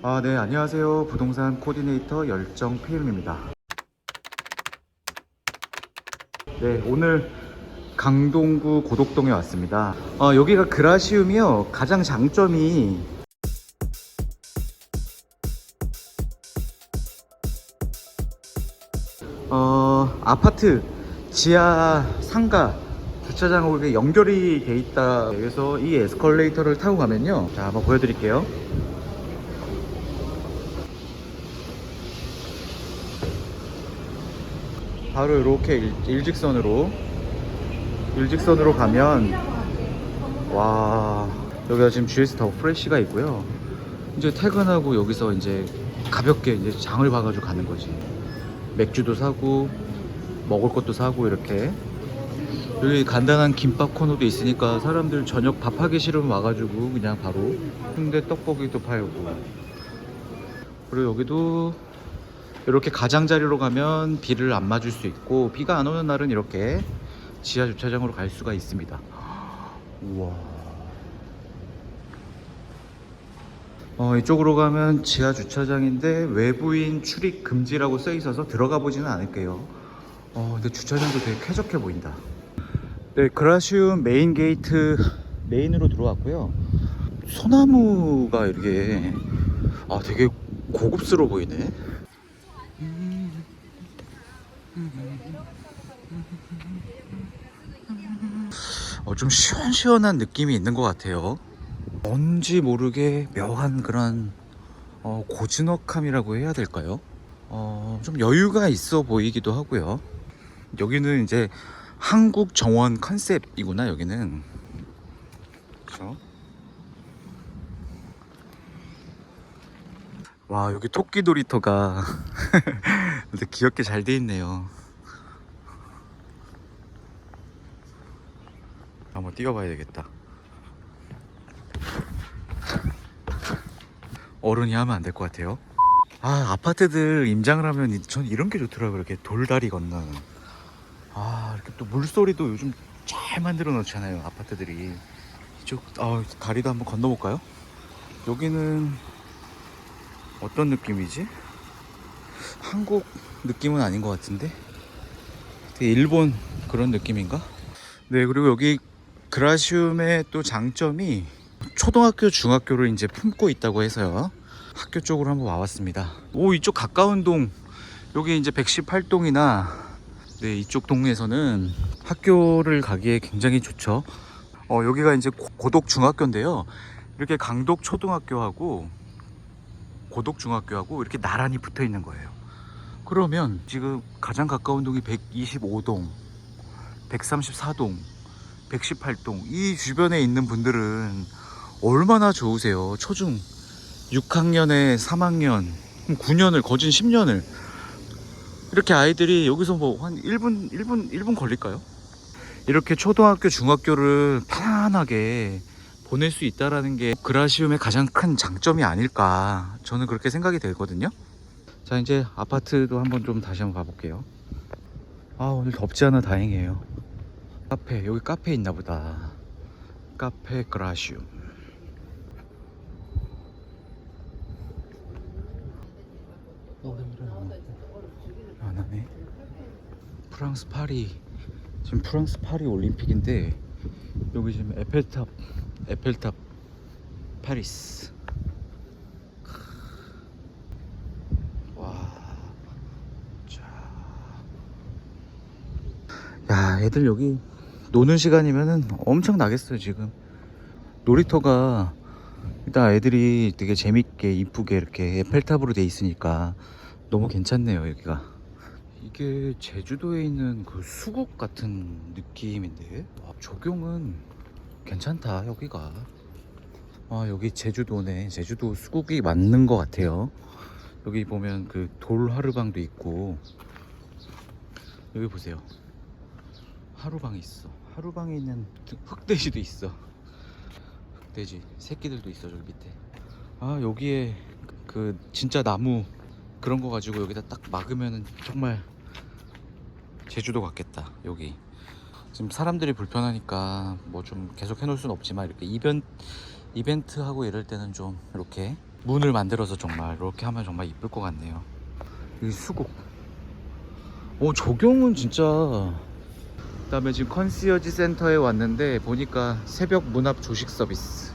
아, 네, 안녕하세요. 부동산 코디네이터 열정 PM입니다. 네, 오늘 강동구 고덕동에 왔습니다. 어, 여기가 그라시움이요. 가장 장점이 어, 아파트 지하 상가 주차장하고 연결이 돼 있다. 그래서 이 에스컬레이터를 타고 가면요. 자, 한번 보여드릴게요. 바로 이렇게 일, 일직선으로 일직선으로 가면 와 여기가 지금 GS 더 프레쉬가 있고요. 이제 퇴근하고 여기서 이제 가볍게 이제 장을 봐가지고 가는 거지. 맥주도 사고 먹을 것도 사고 이렇게 여기 간단한 김밥 코너도 있으니까 사람들 저녁 밥 하기 싫으면 와가지고 그냥 바로 순대 떡볶이도 팔고 그리고 여기도 이렇게 가장자리로 가면 비를 안 맞을 수 있고 비가 안 오는 날은 이렇게 지하 주차장으로 갈 수가 있습니다. 우와. 어, 이쪽으로 가면 지하 주차장인데 외부인 출입 금지라고 써 있어서 들어가 보지는 않을게요. 어, 근데 주차장도 되게 쾌적해 보인다. 네, 그라시움 메인 게이트 메인으로 들어왔고요. 소나무가 이렇게 아 되게 고급스러워 보이네. 어, 좀 시원시원한 느낌이 있는 것 같아요. 뭔지 모르게 묘한 그런 어, 고즈넉함이라고 해야 될까요? 어, 좀 여유가 있어 보이기도 하고요. 여기는 이제 한국 정원 컨셉이구나 여기는. 그렇죠? 와 여기 토끼 놀이터가 근데 귀엽게 잘 돼 있네요. 한번 뛰어봐야 되겠다. 어른이 하면 안 될 것 같아요. 아 아파트들 임장을 하면 이- 전 이런 게 좋더라고요. 이렇게 돌다리 건너는. 아 이렇게 또 물소리도 요즘 잘 만들어 놓잖아요. 아파트들이. 이쪽 아 다리도 한번 건너볼까요? 여기는 어떤 느낌이지? 한국 느낌은 아닌 것 같은데? 일본 그런 느낌인가? 네 그리고 여기 그라시움의 또 장점이 초등학교 중학교를 이제 품고 있다고 해서요. 학교 쪽으로 한번 와봤습니다. 오 이쪽 가까운 동. 여기 이제 118동이나 네 이쪽 동네에서는 학교를 가기에 굉장히 좋죠. 어 여기가 이제 고- 고독 중학교인데요. 이렇게 강독 초등학교하고 고독 중학교하고 이렇게 나란히 붙어 있는 거예요. 그러면 지금 가장 가까운 동이 125동 134동 118동 이 주변에 있는 분들은 얼마나 좋으세요? 초중 6학년에 3학년 9년을 거진 10년을. 이렇게 아이들이 여기서 뭐 한 1분 1분 1분 걸릴까요? 이렇게 초등학교 중학교를 편안하게 보낼 수 있다라는 게 그라시움의 가장 큰 장점이 아닐까 저는 그렇게 생각이 되거든요. 자 이제 아파트도 한번 좀 다시 한번 가볼게요. 아 오늘 덥지 않아 다행이에요. 카페 여기 카페 있나 보다. 카페 그라시움. 안 하네. 프랑스 파리. 지금 프랑스 파리 올림픽인데 여기 지금 에펠탑 에펠탑 파리스 와. 자. 야, 애들 여기 노는 시간이면은 엄청 나겠어요, 지금. 놀이터가 일단 애들이 되게 재밌게 이쁘게 이렇게 에펠탑으로 돼 있으니까 너무 괜찮네요, 여기가. 이게 제주도에 있는 그 수국 같은 느낌인데 와, 조경은 괜찮다, 여기가. 아, 여기 제주도네. 제주도 수국이 맞는 것 같아요. 여기 보면 그 돌 하루방도 있고 여기 보세요. 하루방이 있어. 하루방에 있는 흑돼지도 있어. 흑돼지 새끼들도 있어 저기 밑에. 아 여기에 그 진짜 나무 그런 거 가지고 여기다 딱 막으면은 정말 제주도 같겠다 여기. 지금 사람들이 불편하니까 뭐 좀 계속 해놓을 순 없지만 이렇게 이벤 이벤트 하고 이럴 때는 좀 이렇게 문을 만들어서 정말 이렇게 하면 정말 이쁠 것 같네요. 이 수국. 오 조경은 진짜. 그 다음에 지금 컨시어지 센터에 왔는데 보니까 새벽 문앞 조식 서비스.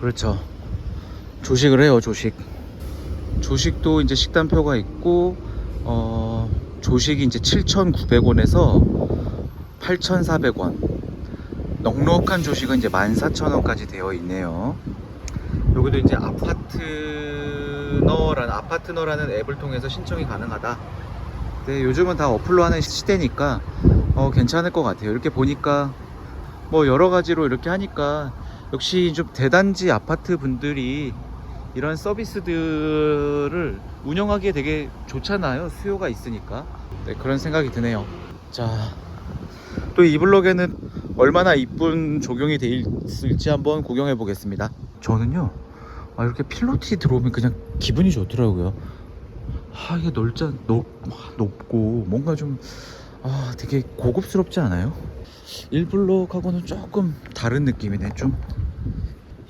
그렇죠. 조식을 해요 조식. 조식도 이제 식단표가 있고 어 조식이 이제 7,900원에서 8,400원. 넉넉한 조식은 이제 14,000원까지 되어 있네요. 여기도 이제 아파트너라는 아파트너라는 앱을 통해서 신청이 가능하다. 네, 요즘은 다 어플로 하는 시대니까 어, 괜찮을 것 같아요. 이렇게 보니까 뭐 여러 가지로 이렇게 하니까 역시 좀 대단지 아파트 분들이 이런 서비스들을 운영하기에 되게 좋잖아요. 수요가 있으니까. 네, 그런 생각이 드네요. 자, 또 이 블록에는 얼마나 이쁜 조경이 돼 있을지 한번 구경해 보겠습니다. 저는요, 아, 이렇게 필로티 들어오면 그냥 기분이 좋더라고요. 아, 이게 넓자, 넓, 높고 뭔가 좀 아, 되게 고급스럽지 않아요? 1블록하고는 조금 다른 느낌이네. 좀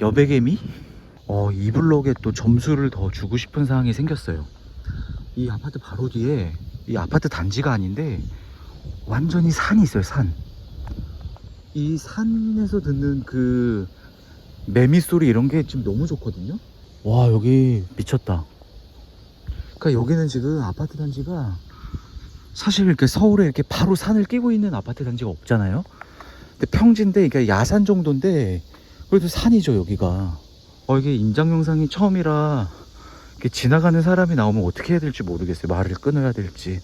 여백개미? 어, 이 블록에 또 점수를 더 주고 싶은 상황이 생겼어요. 이 아파트 바로 뒤에 이 아파트 단지가 아닌데 완전히 산이 있어요, 산. 이 산에서 듣는 그 매미 소리 이런 게 지금 너무 좋거든요. 와, 여기 미쳤다. 그러니까 여기는 지금 아파트 단지가 사실 이렇게 서울에 이렇게 바로 산을 끼고 있는 아파트 단지가 없잖아요. 근데 평지인데 이게 야산 정도인데 그래도 산이죠 여기가. 어 이게 임장 영상이 처음이라 이렇게 지나가는 사람이 나오면 어떻게 해야 될지 모르겠어요. 말을 끊어야 될지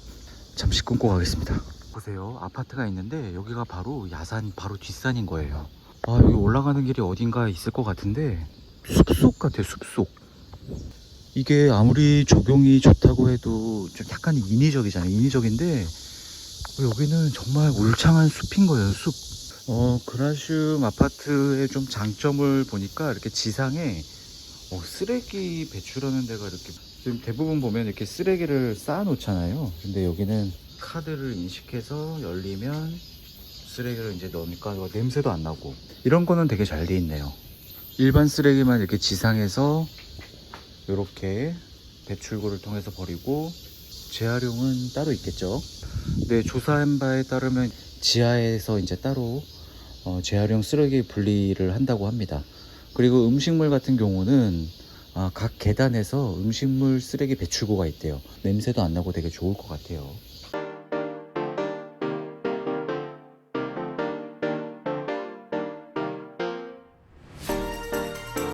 잠시 끊고 가겠습니다. 보세요 아파트가 있는데 여기가 바로 야산 바로 뒷산인 거예요. 아 여기 올라가는 길이 어딘가 있을 것 같은데 숲속 같아요 숲속. 이게 아무리 조경이 좋다고 해도 좀 약간 인위적이잖아요. 인위적인데 여기는 정말 울창한 숲인 거예요. 숲. 어 그라슘 아파트의 좀 장점을 보니까 이렇게 지상에 어, 쓰레기 배출하는 데가 이렇게 지금 대부분 보면 이렇게 쓰레기를 쌓아 놓잖아요. 근데 여기는 카드를 인식해서 열리면 쓰레기를 이제 넣으니까 이거 냄새도 안 나고 이런 거는 되게 잘 돼 있네요. 일반 쓰레기만 이렇게 지상에서 이렇게 배출구를 통해서 버리고 재활용은 따로 있겠죠. 네, 조사한 바에 따르면 지하에서 이제 따로 어, 재활용 쓰레기 분리를 한다고 합니다. 그리고 음식물 같은 경우는 아, 각 계단에서 음식물 쓰레기 배출구가 있대요. 냄새도 안 나고 되게 좋을 것 같아요.